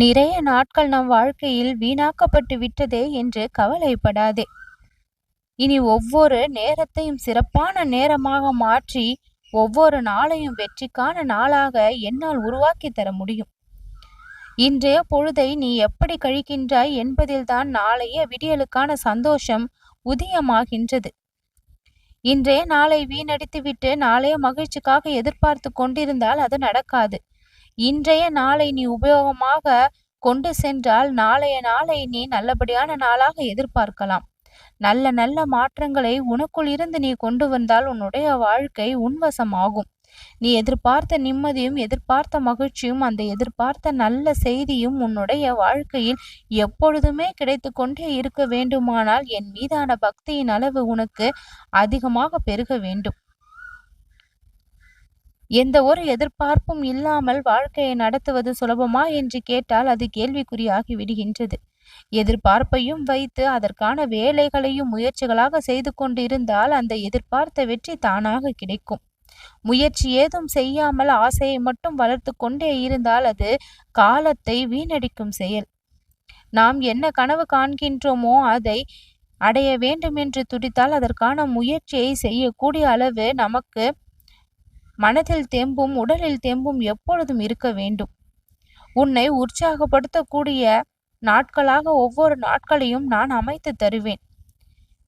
நிறைய நாட்கள் நம் வாழ்க்கையில் வீணாக்கப்பட்டு விட்டதே என்று கவலைப்படாதே. இனி ஒவ்வொரு நேரத்தையும் சிறப்பான நேரமாக மாற்றி ஒவ்வொரு நாளையும் வெற்றிக்கான நாளாக என்னால் உருவாக்கி தர முடியும். இன்றைய பொழுதை நீ எப்படி கழிக்கின்றாய் என்பதில்தான் நாளைய விடியலுக்கான சந்தோஷம் உதயமாகின்றது. இன்றைய நாளை வீணடித்துவிட்டு நாளைய மகிழ்ச்சிக்காக எதிர்பார்த்து கொண்டிருந்தால் அது நடக்காது. இன்றைய நாளை நீ உபயோகமாக கொண்டு சென்றால் நாளைய நாளை நீ நல்லபடியான நாளாக எதிர்பார்க்கலாம். நல்ல நல்ல மாற்றங்களை உனக்குள் இருந்து நீ கொண்டு வந்தால் உன்னுடைய வாழ்க்கை உன்வசமாகும். நீ எதிர்பார்த்த நிம்மதியும் எதிர்பார்த்த மகிழ்ச்சியும் அந்த எதிர்பார்த்த நல்ல செய்தியும் உன்னுடைய வாழ்க்கையில் எப்பொழுதுமே கிடைத்து கொண்டே இருக்க வேண்டுமானால் என் மீதான பக்தியின் அளவு உனக்கு அதிகமாக பெருக வேண்டும். எந்த ஒரு எதிர்பார்ப்பும் இல்லாமல் வாழ்க்கையை நடத்துவது சுலபமா என்று கேட்டால் அது கேள்விக்குறியாகி விடுகின்றது. எதிர்பார்ப்பையும் வைத்து அதற்கான வேலைகளையும் முயற்சிகளாக செய்து கொண்டிருந்தால் அந்த எதிர்பார்த்த வெற்றி தானாக கிடைக்கும். முயற்சி ஏதும் செய்யாமல் ஆசையை மட்டும் வளர்த்து கொண்டே இருந்தால் அது காலத்தை வீணடிக்கும் செயல். நாம் என்ன கனவு காண்கின்றோமோ அதை அடைய வேண்டும் என்று துடித்தால் அதற்கான முயற்சியை செய்யக்கூடிய அளவு நமக்கு மனதில் தெம்பும் உடலில் தெம்பும் எப்பொழுதும் இருக்க வேண்டும். உன்னை உற்சாகப்படுத்தக்கூடிய நாட்களாக ஒவ்வொரு நாட்களையும் நான் அமைத்து தருவேன்.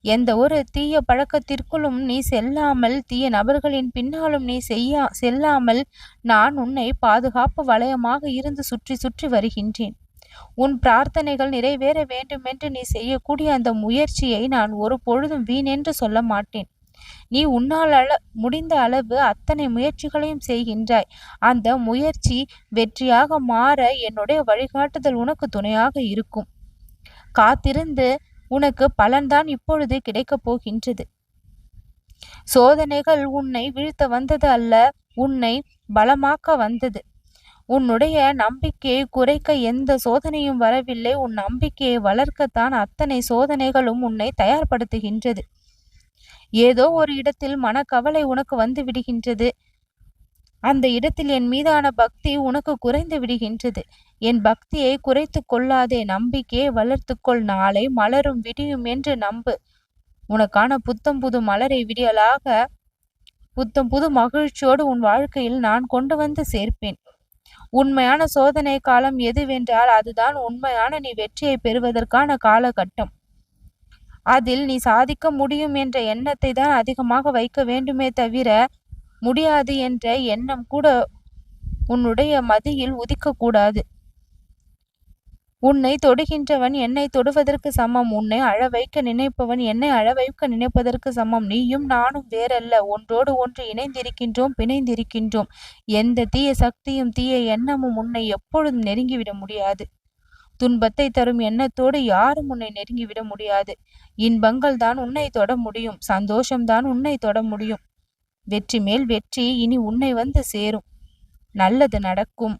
எந்த ஒரு தீய பழக்கத்திற்குள்ளும் நீ செல்லாமல் தீய நபர்களின் பின்னாலும் நீ செய்யா செல்லாமல் நான் உன்னை பாதுகாப்பு வளையமாக இருந்து சுற்றி சுற்றி வருகின்றேன். உன் பிரார்த்தனைகள் நிறைவேற வேண்டுமென்று நீ செய்யக்கூடிய அந்த முயற்சியை நான் ஒரு பொழுதும் வீணென்று சொல்ல மாட்டேன். நீ உன்னால் அள முடிந்த அளவு அத்தனை முயற்சிகளையும் செய்கின்றாய். அந்த முயற்சி வெற்றியாக மாற என்னுடைய வழிகாட்டுதல் உனக்கு துணையாக இருக்கும். காத்திருந்து உனக்கு பலன்தான் இப்பொழுது கிடைக்கப் போகின்றது. சோதனைகள் உன்னை வீழ்த்த வந்தது அல்ல உன்னை பலமாக்க வந்தது. உன்னுடைய நம்பிக்கையை குறைக்க எந்த சோதனையும் வரவில்லை. உன் நம்பிக்கையை வளர்க்கத்தான் அத்தனை சோதனைகளும் உன்னை தயார்படுத்துகின்றது. ஏதோ ஒரு இடத்தில் மனக்கவலை உனக்கு வந்து விடுகின்றது. அந்த இடத்தில் என் மீதான பக்தி உனக்கு குறைந்து விடுகின்றது. என் பக்தியை குறைத்து கொள்ளாதே நம்பிக்கையை வளர்த்துக்கொள். நாளை மலரும் விடியும் என்று நம்பு. உனக்கான புத்தம் புது மலரை விடியலாக புத்தம் புது மகிழ்ச்சியோடு உன் வாழ்க்கையில் நான் கொண்டு வந்து சேர்ப்பேன். உண்மையான சோதனை காலம் எதுவென்றால் அதுதான் உண்மையான நீ வெற்றியை பெறுவதற்கான காலகட்டம். அதில் நீ சாதிக்க முடியும் என்ற எண்ணத்தை தான் அதிகமாக வைக்க வேண்டுமே தவிர முடியாது என்ற எண்ணம் கூட உன்னுடைய மதியில் உதிக்கக்கூடாது. உன்னை தொடுகின்றவன் என்னை தொடுவதற்கு சமம். உன்னை அழ வைக்க நினைப்பவன் என்னை அழ வைக்க நினைப்பதற்கு சமம். நீயும் நானும் வேறல்ல. ஒன்றோடு ஒன்று இணைந்திருக்கின்றோம் பிணைந்திருக்கின்றோம். எந்த தீய சக்தியும் தீய எண்ணமும் உன்னை எப்பொழுதும் நெருங்கிவிட முடியாது. துன்பத்தை தரும் எண்ணத்தோடு யாரும் உன்னை நெருங்கிவிட முடியாது. இன்பங்கள் தான் உன்னை தொட முடியும். சந்தோஷம்தான் உன்னை தொட முடியும். வெற்றி மேல் வெற்றி இனி உன்னை வந்து சேரும். நல்லது நடக்கும்.